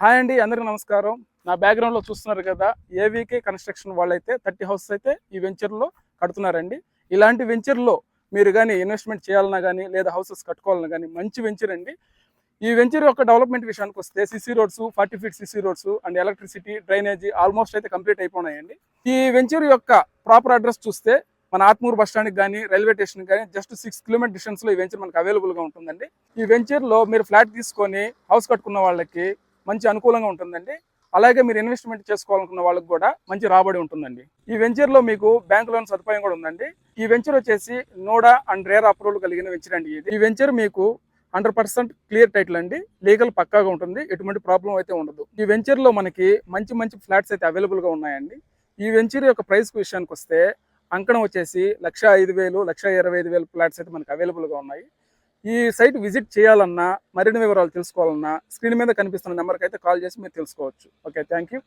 Hi అండి అందరికీ నమస్కారం. నా బ్యాక్గ్రౌండ్లో చూస్తున్నారు కదా ఏవీకే కన్స్ట్రక్షన్ వాళ్ళైతే థర్టీ హౌసెస్ అయితే ఈ వెంచర్లో కడుతున్నారండి. ఇలాంటి వెంచర్లో మీరు కానీ ఇన్వెస్ట్మెంట్ చేయాలన్నా కానీ లేదా హౌసెస్ కట్టుకోవాలన్నా కానీ మంచి వెంచర్ అండి. ఈ వెంచర్ యొక్క డెవలప్మెంట్ విషయానికి వస్తే CC roads forty feet CC roads and electricity drainage almost అయితే కంప్లీట్ అయిపోయినాయండి. ఈ వెంచర్ యొక్క ప్రాపర్ అడ్రస్ చూస్తే మన ఆత్మూరు బస్ స్టాండ్కి కానీ రైల్వే స్టేషన్కి కానీ జస్ట్ సిక్స్ కిలోమీటర్ డిస్టెన్స్లో ఈ వెంచర్ మనకు అవైలబుల్గా ఉంటుందండి. ఈ వెంచర్లో మీరు ఫ్లాట్ తీసుకొని హౌస్ కట్టుకున్న వాళ్ళకి మంచి అనుకూలంగా ఉంటుందండి. అలాగే మీరు ఇన్వెస్ట్మెంట్ చేసుకోవాలనుకున్న వాళ్ళకి కూడా మంచి రాబడి ఉంటుందండి. ఈ వెంచర్లో మీకు బ్యాంక్ లోన్ సదుపాయం కూడా ఉందండి. ఈ వెంచర్ వచ్చేసి నోడా అండ్ రేర్ అప్రూవల్ కలిగిన వెంచర్ అండి ఇది. ఈ వెంచర్ మీకు హండ్రెడ్ పర్సెంట్ క్లియర్ టైటిల్ అండి. లీగల్ పక్కాగా ఉంటుంది. ఎటువంటి ప్రాబ్లం అయితే ఉండదు. ఈ వెంచర్లో మనకి మంచి మంచి ఫ్లాట్స్ అయితే అవైలబుల్గా ఉన్నాయండి. ఈ వెంచర్ యొక్క ప్రైస్ విషయానికి వస్తే అంకణం వచ్చేసి లక్ష ఐదు వేలు లక్ష ఇరవై ఐదు వేలు ఫ్లాట్స్ అయితే మనకి అవైలబుల్గా ఉన్నాయి. ఈ సైట్ విజిట్ చేయాలన్నా మరిన్ని వివరాలు తెలుసుకోవాలన్నా స్క్రీన్ మీద కనిపిస్తున్న నెంబర్కి అయితే కాల్ చేసి మీరు తెలుసుకోవచ్చు. Okay thank you